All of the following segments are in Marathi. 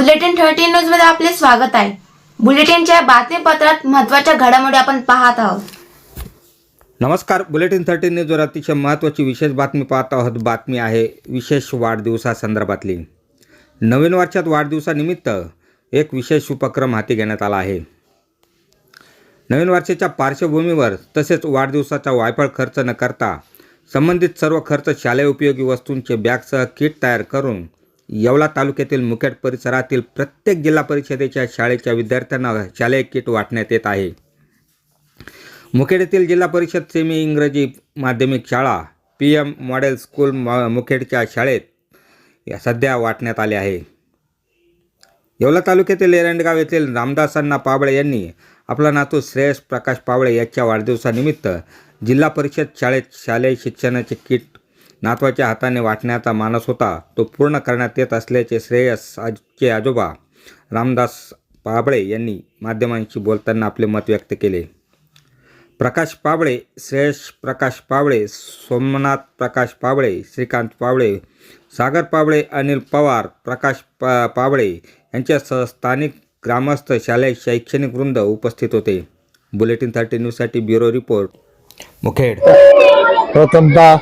नमस्कार बुलेटिन थर्टीन न्यूजमध्ये आपले स्वागत आहे. बुलेटिनच्या बातमीपत्रात महत्त्वाच्या घडामोडी आपण पाहत आहोत. नमस्कार बुलेटिन थर्टीन न्यूजवर अतिशय महत्त्वाची विशेष बातमी पाहत आहोत. बातमी आहे विशेष वाढदिवसासंदर्भातली नवीन वर्षात वाढदिवसानिमित्त एक विशेष उपक्रम हाती घेण्यात आला आहे. नवीन वर्षाच्या पार्श्वभूमीवर तसेच वाढदिवसाचा वायफळ खर्च न करता संबंधित सर्व खर्च शालेय उपयोगी वस्तूंचे बॅगसह किट तयार करून येवला तालुक्यातील मुखेड परिसरातील प्रत्येक जिल्हा परिषदेच्या शाळेच्या विद्यार्थ्यांना शालेय किट वाटण्यात येत आहे. मुखेड येथील जिल्हा परिषद सेमी इंग्रजी माध्यमिक शाळा पी एम मॉडेल स्कूल म मुखेडच्या शाळेत या सध्या वाटण्यात आले आहे. येवला तालुक्यातील एरंडगाव येथील रामदासांना पाबळे यांनी आपला नातू श्रेयस प्रकाश पावळे याच्या वाढदिवसानिमित्त जिल्हा परिषद शाळेत शालेय शिक्षणाचे किट नातवाच्या हाताने वाटण्याचा मानस होता. तो पूर्ण करण्यात येत असल्याचे श्रेयस आजचे आजोबा रामदास पाबळे यांनी माध्यमांशी बोलताना आपले मत व्यक्त केले. प्रकाश पावळे श्रेयश प्रकाश पावळे सोमनाथ प्रकाश पावळे श्रीकांत पावळे सागर पावळे अनिल पवार प्रकाश पा पावळे यांच्यासह स्थानिक ग्रामस्थ शालेय शैक्षणिक वृंद उपस्थित होते. बुलेटिन थर्टी न्यूजसाठी ब्युरो रिपोर्ट. मुखेड. प्रथमतः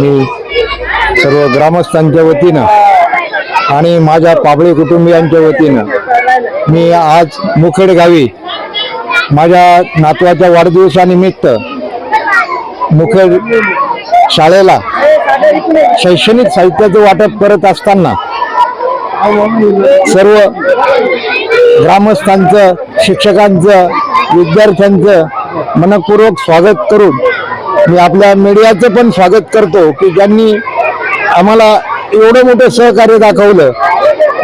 मी सर्व ग्रामस्थांच्या वतीनं आणि माझ्या पाबळे कुटुंबियांच्या वतीनं मी आज मुखेड गावी माझ्या नातवाच्या वाढदिवसानिमित्त मुखेड शाळेला शैक्षणिक साहित्याचं वाटप करत असताना सर्व ग्रामस्थांचं शिक्षकांचं विद्यार्थ्यांचं मनपूर्वक स्वागत करून मी आपल्या मीडियाचं पण स्वागत करतो की ज्यांनी आम्हाला एवढं मोठं सहकार्य दाखवलं.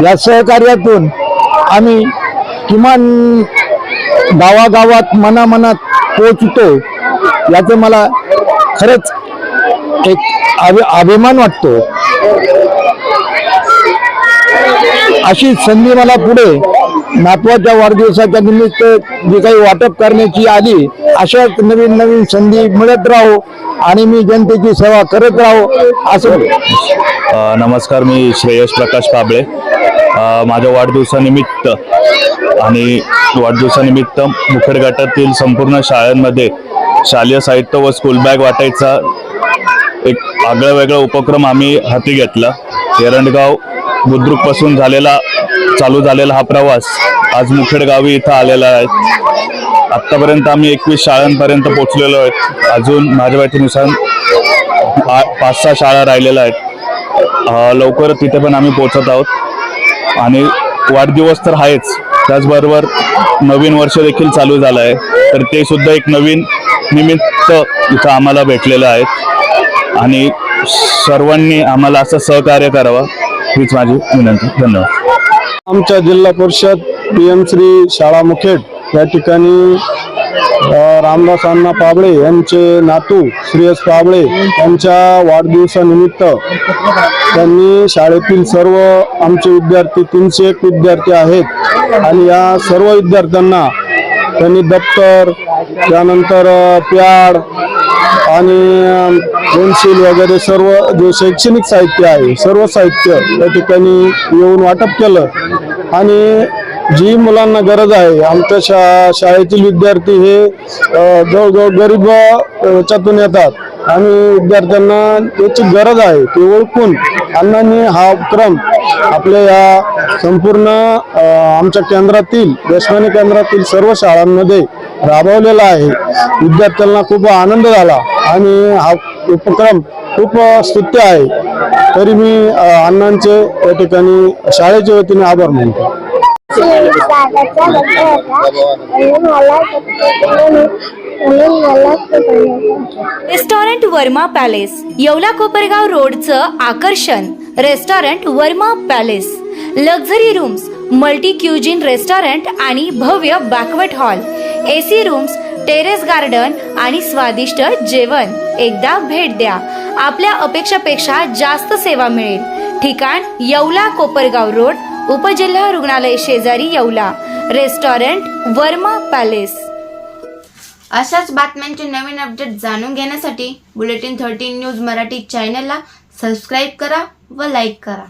या सहकार्यातून आम्ही किमान गावागावात मनामनात पोचतो याचं मला खरंच एक अभि अभिमान वाटतो. अशी संधी मला पुढे नातवाच्या वाढदिवसाच्या निमित्त जी काही वाटप करण्याची आली अशाच नवीन नवीन संधी मिळत राहो आणि मी जनतेची सेवा करत राहो असं नमस्कार मी श्रेयस प्रकाश काबळे. माझ्या वाढदिवसानिमित्त आणि वाढदिवसानिमित्त मुखेड गटातील संपूर्ण शाळांमध्ये शालेय साहित्य व स्कूल बॅग वाटायचा एक आगळा वेगळा उपक्रम आम्ही हाती घेतला. एरंडगाव बुद्रुकपासून झालेला चालू झालेला हा प्रवास आज मुखेडगावी इथं आलेला आहे. आत्तापर्यंत आम्ही एकवीस शाळांपर्यंत पोचलेलो आहेत अजून माझ्या माहितीनुसार पा पाच सहा शाळा राहिलेल्या आहेत. लवकर तिथे पण आम्ही पोचत आहोत. आणि वाढदिवस तर आहेच. त्याचबरोबर नवीन वर्ष देखील चालू झालं आहे. तर ते सुद्धा एक नवीन निमित्त इथं आम्हाला भेटलेलं आहे. आणि सर्वांनी आम्हाला असं सहकार्य करावं. हीच माझी विनंती. धन्यवाद. आमच्या जिल्हा परिषद पी एम श्री शाळा मुखेड या ठिकाणी रामदास अण्णा पाबळे यांचे नातू श्रेयस पाबळे यांच्या वाढदिवसानिमित्त त्यांनी शाळेतील सर्व आमचे विद्यार्थी तीनशे एक विद्यार्थी आहेत आणि या सर्व विद्यार्थ्यांना त्यांनी दप्तर त्यानंतर प्याड आणि पेन्सिल वगैरे सर्व जे शैक्षणिक साहित्य आहे सर्व साहित्य त्या ठिकाणी येऊन वाटप केलं. आणि जी मुलांना गरज आहे आमच्या शा शाळेतील विद्यार्थी हे जवळजवळ गरीब याच्यातून येतात. आणि विद्यार्थ्यांना त्याची गरज आहे ते ओळखून अण्णांनी हा उपक्रम आपल्या या संपूर्ण आमच्या केंद्रातील देशमाने केंद्रातील सर्व शाळांमध्ये राबवलेला आहे. विद्यार्थ्यांना खूप आनंद झाला. आणि हा उपक्रम खूप स्तुत्य आहे. तरी मी अण्णांचे या ठिकाणी शाळेच्या वतीने आभार मानतो. रेस्टॉरंट वर्मा पॅलेस येवला कोपरगाव रोडचं आकर्षण. Restaurant Verma palace. Luxury rooms multi cuisine restaurant आणि भव्य banquet hall. AC rooms terrace garden आणि स्वादिष्ट जेवण. एकदा भेट द्या. आपल्या अपेक्षापेक्षा जास्त सेवा मिळेल. ठिकाण येवला कोपरगाव रोड उपजिल्हा रुग्णालय शेजारी येवला. Restaurant Verma palace. अशाच बातम्यांचे नवीन अपडेट जाणून घेण्यासाठी बुलेटिन थर्टीन न्यूज मराठी चॅनलला सबस्क्राईब करा व लाईक करा.